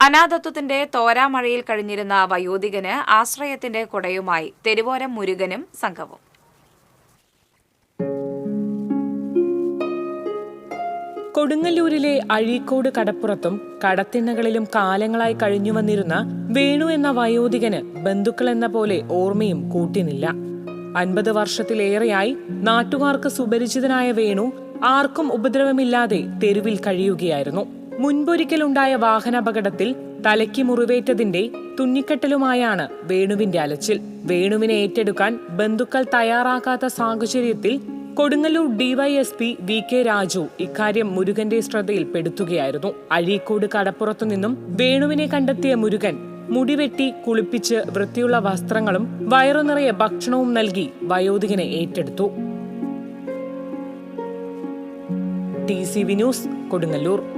അനാഥത്വത്തിന്റെ തോരാമഴയിൽ കഴിഞ്ഞിരുന്ന വയോധികന് ആശ്രയത്തിന്റെ കുടയുമായി തെരുവോരം മുരുകനും സംഘവും. കൊടുങ്ങല്ലൂരിലെ അഴീക്കോട് കടപ്പുറത്തും കടത്തിണ്ണകളിലും കാലങ്ങളായി കഴിഞ്ഞു വന്നിരുന്ന വേണു എന്ന വയോധികന് ബന്ധുക്കൾ എന്ന പോലെ ഓർമ്മയും കൂട്ടിനില്ല. അൻപത് വർഷത്തിലേറെയായി നാട്ടുകാർക്ക് സുപരിചിതനായ വേണു ആർക്കും ഉപദ്രവമില്ലാതെ തെരുവിൽ കഴിയുകയായിരുന്നു. മുൻപൊരിക്കലുണ്ടായ വാഹനാപകടത്തിൽ തലയ്ക്ക് മുറിവേറ്റതിന്റെ തുന്നിക്കെട്ടലുമായാണ് വേണുവിന്റെ അലച്ചിൽ. വേണുവിനെ ഏറ്റെടുക്കാൻ ബന്ധുക്കൾ തയ്യാറാക്കാത്ത സാഹചര്യത്തിൽ Kodungallur DYSP V K Raju ഇക്കാര്യം മുരുകന്റെ ശ്രദ്ധയിൽപ്പെടുത്തുകയായിരുന്നു അഴീക്കോട് കടപ്പുറത്തു നിന്നും വേണുവിനെ കണ്ടെത്തിയ മുരുകൻ മുടിവെട്ടി കുളിപ്പിച്ച് വൃത്തിയുള്ള വസ്ത്രങ്ങളും വയറു നിറയെ ഭക്ഷണവും നൽകി വയോധികനെ ഏറ്റെടുത്തു. T C V news Kodungallur.